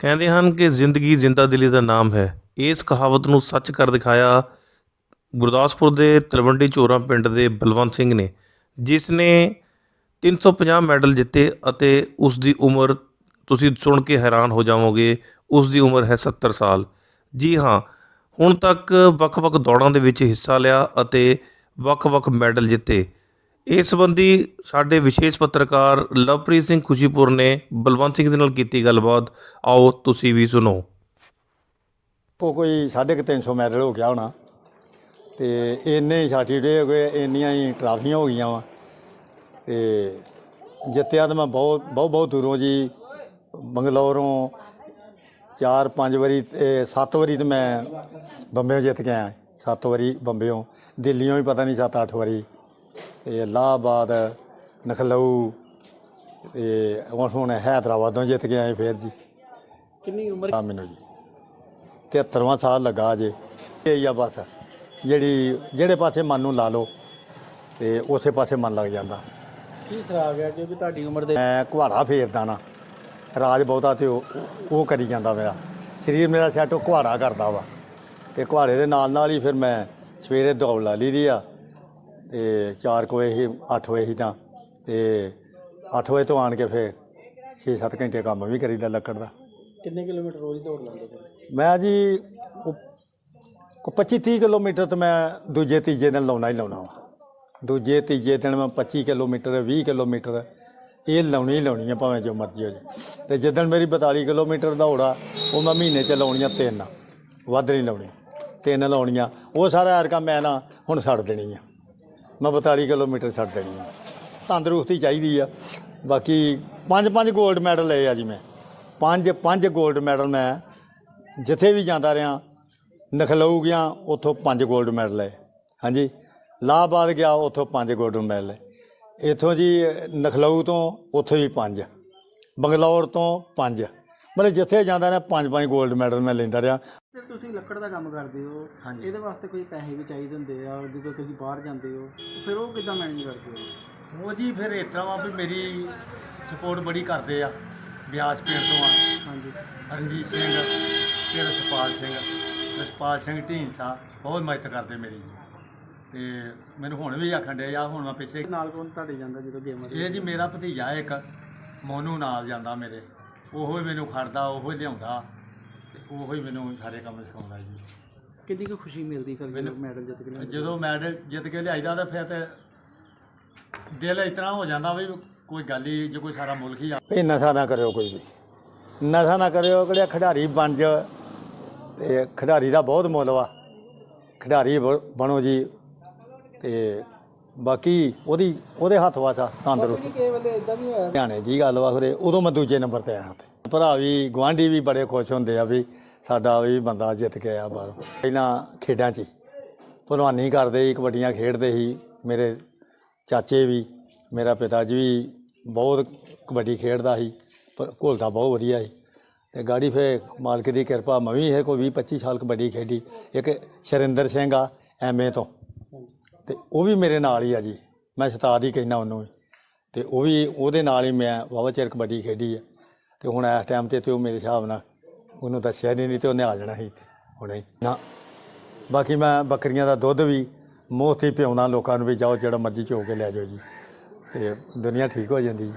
ਕਹਿੰਦੇ ਹਨ ਕਿ ਜ਼ਿੰਦਗੀ ਜਿੰਦਾ ਦਿਲੀ ਦਾ ਨਾਮ ਹੈ। ਇਸ ਕਹਾਵਤ ਨੂੰ ਸੱਚ ਕਰ ਦਿਖਾਇਆ ਗੁਰਦਾਸਪੁਰ ਦੇ ਤਲਵੰਡੀ ਚੋਰਾਂ ਪਿੰਡ ਦੇ ਬਲਵੰਤ ਸਿੰਘ ਨੇ, ਜਿਸ ਨੇ 350 ਮੈਡਲ ਜਿੱਤੇ ਅਤੇ ਉਸ ਦੀ ਉਮਰ, ਤੁਸੀਂ ਸੁਣ ਕੇ ਹੈਰਾਨ ਹੋ ਜਾਵੋਗੇ, ਉਸ ਦੀ ਉਮਰ ਹੈ 70 ਸਾਲ। ਜੀ ਹਾਂ, ਹੁਣ ਤੱਕ ਵੱਖ-ਵੱਖ ਦੌੜਾਂ ਦੇ ਵਿੱਚ ਹਿੱਸਾ ਲਿਆ ਅਤੇ ਵੱਖ-ਵੱਖ ਮੈਡਲ ਜਿੱਤੇ। ਇਸ ਸੰਬੰਧੀ ਸਾਡੇ ਵਿਸ਼ੇਸ਼ ਪੱਤਰਕਾਰ ਲਵਪ੍ਰੀਤ ਸਿੰਘ ਖੁਸ਼ੀਪੁਰ ਨੇ ਬਲਵੰਤ ਸਿੰਘ ਦੇ ਨਾਲ ਕੀਤੀ ਗੱਲਬਾਤ। ਆਓ ਤੁਸੀਂ ਵੀ ਸੁਣੋ। ਉਹ ਕੋਈ ਸਾਢੇ ਕੁ ਤਿੰਨ ਸੌ ਮੈਡਲ ਹੋ ਗਿਆ ਹੋਣਾ। ਤੇ ਇੰਨੇ ਹੀ ਸਰਟੀਫਿਕੇਟ ਹੋ ਗਏ, ਇੰਨੀਆਂ ਹੀ ਟਰਾਫੀਆਂ ਹੋ ਗਈਆਂ ਵਾ। ਤੇ ਜਿੱਤਿਆ ਤਾਂ ਮੈਂ ਬਹੁਤ ਬਹੁਤ ਬਹੁਤ ਦੂਰੋਂ ਜੀ। ਬੰਗਲੌਰੋਂ ਚਾਰ ਪੰਜ ਵਾਰੀ ਤੇ ਸੱਤ ਵਾਰੀ ਤੇ ਮੈਂ ਬੰਬੇ ਜਿੱਤ ਕੇ ਆਇਆ। ਸੱਤ ਵਾਰੀ ਬੰਬਿਓਂ ਦਿੱਲੀੋਂ ਵੀ ਪਤਾ ਨਹੀਂ ਸੱਤ ਅੱਠ ਵਾਰੀ। ਤੇ ਇਲਾਹਾਬਾਦ ਨਖਲਊ ਤੇ ਹੁਣ ਹੁਣ ਹੈਦਰਾਬਾਦੋਂ ਜਿੱਤ ਕੇ ਆਏ ਫੇਰ ਜੀ। ਕਿੰਨੀ ਉਮਰ? ਆ ਮੈਨੂੰ ਜੀ। 73ਵਾਂ ਸਾਲ ਲੱਗਾ ਜੇ ਇਹ ਆ ਬਸ। ਜਿਹੜੀ ਜਿਹੜੇ ਪਾਸੇ ਮਨ ਨੂੰ ਲਾ ਲਓ ਤੇ ਉਸੇ ਪਾਸੇ ਮਨ ਲੱਗ ਜਾਂਦਾ। ਕੀ ਖਰਾਬ ਹੈ ਕਿਉਂਕਿ ਤੁਹਾਡੀ ਉਮਰ ਦੇ ਮੈਂ ਕੁਹਾੜਾ ਫੇਰਦਾ ਨਾ। ਰਾਜ ਬਹੁਤਾ ਤੇ ਉਹ ਉਹ ਕਰੀ ਜਾਂਦਾ ਮੇਰਾ। ਸਰੀਰ ਮੇਰਾ ਸੈੱਟ ਉਹ ਕੁਹਾੜਾ ਕਰਦਾ ਵਾ। ਤੇ ਕੁਹਾੜੇ ਦੇ ਨਾਲ ਨਾਲ ਹੀ ਫਿਰ ਮੈਂ ਸਵੇਰੇ ਦੌੜ ਲਾ ਲਈ ਦੀ ਆ। ਤੇ 4 ਵਜੇ ਹੀ 8 ਵਜੇ ਹੀ ਤਾਂ ਤੇ 8 ਵਜੇ ਤੋਂ ਆਣ ਕੇ ਫਿਰ 6-7 ਘੰਟੇ ਕੰਮ ਵੀ ਕਰੀਦਾ ਲੱਕੜ ਦਾ। ਕਿੰਨੇ ਕਿਲੋਮੀਟਰ ਰੋਜ਼ ਦੌੜ ਲਾਉਂਦੇ ਮੈਂ ਜੀ ਕੋ 25 30 ਕਿਲੋਮੀਟਰ ਤੇ ਮੈਂ ਦੂਜੇ ਤੀਜੇ ਦਿਨ ਲਾਉਣਾ ਹੀ ਲਾਉਣਾ ਵਾ। ਦੂਜੇ ਤੀਜੇ ਦਿਨ ਮੈਂ 25 ਕਿਲੋਮੀਟਰ 20 ਕਿਲੋਮੀਟਰ ਇਹ ਲਾਉਣੀ ਹੀ ਲਾਉਣੀ ਆ ਭਾਵੇਂ ਜੋ ਮਰਜ਼ੀ ਹੋ ਜੇ ਤੇ ਜਿੱਦਣ ਮੇਰੀ 42 ਕਿਲੋਮੀਟਰ ਦੌੜਾ ਉਹ ਮੈਂ ਮਹੀਨੇ ਚ ਲਾਉਣੀਆਂ ਤਿੰਨ ਵੱਧ ਨਹੀਂ ਲਾਉਣੀ। ਤਿੰਨ ਲਾਉਣੀਆਂ ਉਹ ਸਾਰਾ ਐਰਕਾ ਮੈਂ ਨਾ ਹੁਣ ਛੱਡ ਦੇਣੀ ਆ। ਮੈਂ 42 ਕਿਲੋਮੀਟਰ ਛੱਡ ਦੇਣੀ ਆ। ਤੰਦਰੁਸਤੀ ਚਾਹੀਦੀ ਆ। ਬਾਕੀ ਪੰਜ ਪੰਜ 골ਡ ਮੈਡਲ ਲਏ ਆ ਜੀ ਮੈਂ। ਪੰਜ ਪੰਜ 골ਡ ਮੈਡਲ ਮੈਂ ਜਿੱਥੇ ਵੀ ਜਾਂਦਾ ਰਿਹਾ, ਨਖਲਊ ਗਿਆ, ਉੱਥੋਂ ਪੰਜ 골ਡ ਮੈਡਲ ਲਏ। ਹਾਂਜੀ। ਲਾਹਬਾਦ ਗਿਆ, ਉੱਥੋਂ ਪੰਜ 골ਡ ਮੈਡਲ ਲਏ। ਇੱਥੋਂ ਜੀ ਨਖਲਊ ਤੋਂ ਉੱਥੋਂ ਹੀ ਪੰਜ। ਬੰਗਲੌਰ ਤੋਂ ਪੰਜ। ਮਤਲਬ ਜਿੱਥੇ ਜਾਂਦਾ ਰਿਹਾ, ਪੰਜ ਪੰਜ 골ਡ ਮੈਡਲ ਮੈਂ ਲੈਂਦਾ ਰਿਹਾ। ਫਿਰ ਤੁਸੀਂ ਲੱਕੜ ਦਾ ਕੰਮ ਕਰਦੇ ਹੋ। ਹਾਂਜੀ। ਇਹਦੇ ਵਾਸਤੇ ਕੋਈ ਪੈਸੇ ਵੀ ਚਾਹੀਦੇ ਹੁੰਦੇ ਆ ਜਦੋਂ ਤੁਸੀਂ ਬਾਹਰ ਜਾਂਦੇ ਹੋ। ਫਿਰ ਉਹ ਕਿੱਦਾਂ ਮੈਨੇਜ ਕਰਦੇ ਹੋ? ਉਹ ਜੀ ਫਿਰ ਇਸ ਤਰ੍ਹਾਂ ਵਾ ਵੀ ਮੇਰੀ ਸਪੋਰਟ ਬੜੀ ਕਰਦੇ ਆ ਬਿਆਸ ਪੇੜ ਤੋਂ ਆ। ਹਾਂਜੀ। ਰਣਜੀਤ ਸਿੰਘ ਤੇ ਰਸਪਾਲ ਸਿੰਘ। ਰਸਪਾਲ ਸਿੰਘ ਢੀਂਸਾ ਬਹੁਤ ਮਦਦ ਕਰਦੇ ਮੇਰੀ ਤੇ ਮੈਨੂੰ ਹੁਣ ਵੀ ਆਖਣ ਦੇ ਆ ਹੁਣ ਮੈਂ ਪਿੱਛੇ ਨਾਲ ਕੋਣ ਤੁਹਾਡੇ ਜਾਂਦਾ ਜਦੋਂ ਗੇਮ ਇਹ ਜੀ ਮੇਰਾ ਭਤੀਜਾ ਇੱਕ ਮੋਨੂ ਨਾਲ ਜਾਂਦਾ ਮੇਰੇ। ਉਹੋ ਹੀ ਮੈਨੂੰ ਖੜਦਾ ਉਹੋ ਹੀ ਲਿਆਉਂਦਾ। ਤੇ ਉਹੋ ਹੀ ਮੈਨੂੰ ਸਾਰੇ ਕੰਮ ਸਿਖਾਉਂਦਾ ਜੀ। ਕਿੰਨੀ ਕੁ ਖੁਸ਼ੀ ਮਿਲਦੀ ਫਿਰ ਜਦੋਂ ਮੈਡਲ ਜਿੱਤ ਕੇ ਲਿਆਉਂਦੇ ਹੋ? ਜਦੋਂ ਮੈਡਲ ਜਿੱਤ ਕੇ ਲਿਆਈਦਾ ਤਾਂ ਫਿਰ ਤੇ ਦਿਲ ਤਰ੍ਹਾਂ ਹੋ ਜਾਂਦਾ ਵੀ ਕੋਈ ਗੱਲ ਹੀ ਜੇ ਕੋਈ ਸਾਰਾ ਮੁਲਕ ਹੀ ਆ। ਇਹ ਨਸ਼ਾ ਨਾ ਕਰਿਓ ਕੋਈ ਵੀ। ਨਸ਼ਾ ਨਾ ਕਰਿਓ ਕਿਹੜਾ ਖਿਡਾਰੀ ਬਣ ਜਾ ਤੇ ਖਿਡਾਰੀ ਦਾ ਬਹੁਤ ਮੁੱਲ ਵਾ। ਖਿਡਾਰੀ ਬ- ਬਣੋ ਜੀ। ਤੇ ਬਾਕੀ ਉਹਦੀ ਉਹਦੇ ਹੱਥ ਵਾਸਾ ਤੰਦਰੁਸਤ। ਕਿਸੇ ਵੇਲੇ ਇਦਾਂ ਵੀ ਹੋਇਆ। ਹਰਿਆਣੇ ਦੀ ਗੱਲ ਵਾ ਖਰੇ ਉਦੋਂ ਮੈਂ ਦੂਜੇ ਨੰਬਰ ਤੇ ਆਇਆ ਤੇ ਭਰਾ ਵੀ ਗਵਾਂਢੀ ਵੀ ਬੜੇ ਖੁਸ਼ ਹੁੰਦੇ ਆ ਵੀ ਸਾਡਾ ਵੀ ਬੰਦਾ ਜਿੱਤ ਕੇ ਆਇਆ ਬਾਹਰੋਂ। ਪਹਿਲਾਂ ਖੇਡਾਂ 'ਚ ਹੀ ਭਲਵਾਨੀ ਕਰਦੇ ਸੀ, ਕਬੱਡੀਆਂ ਖੇਡਦੇ ਸੀ। ਮੇਰੇ ਚਾਚੇ ਵੀ, ਮੇਰਾ ਪਿਤਾ ਜੀ ਵੀ ਬਹੁਤ ਕਬੱਡੀ ਖੇਡਦਾ ਸੀ, ਪਰ ਘੁਲਦਾ ਬਹੁਤ ਵਧੀਆ ਸੀ। ਤੇ ਗਾੜੀ ਫੇ ਮਾਲਕ ਦੀ ਕਿਰਪਾ, ਮੈਂ ਵੀ ਇਹ ਕੋਈ 20 25 ਸਾਲ ਕਬੱਡੀ ਖੇਡੀ। ਇੱਕ ਸ਼ਰਿੰਦਰ ਸਿੰਘ ਆ ਐਮਏ ਤੋਂ। ਤੇ ਉਹ ਵੀ ਮੇਰੇ ਨਾਲ ਹੀ ਆ ਜੀ। ਮੈਂ ਸ਼ਤਾਦ ਹੀ ਕਹਿਣਾ ਉਹਨੂੰ ਵੀ। ਤੇ ਉਹ ਵੀ ਉਹਦੇ ਨਾਲ ਹੀ ਮੈਂ ਵਾਹਵਾ ਚਿਰ ਕਬੱਡੀ ਖੇਡੀ ਆ। ਤੇ ਹੁਣ ਇਸ ਟਾਈਮ ਤੇ ਤੇ ਉਹ ਮੇਰੇ ਹਿਸਾਬ ਨਾਲ ਉਹਨੂੰ ਦੱਸਿਆ ਨਹੀਂ ਨਹੀਂ ਤੇ ਉਹਨੇ ਆ ਜਾਣਾ ਸੀ ਇੱਥੇ, ਹੁਣੇ ਹੀ। ਨਾ। ਬਾਕੀ ਮੈਂ ਬੱਕਰੀਆਂ ਦਾ ਦੁੱਧ ਵੀ ਮੁਫਤ ਹੀ ਪਿਆਉਣਾ ਲੋਕਾਂ ਨੂੰ ਵੀ ਜਾਓ ਜਿਹੜਾ ਮਰਜ਼ੀ ਚੋ ਕੇ ਲੈ ਜਾਓ ਜੀ। ਤੇ ਦੁਨੀਆ ਠੀਕ ਹੋ ਜਾਂਦੀ ਜੀ।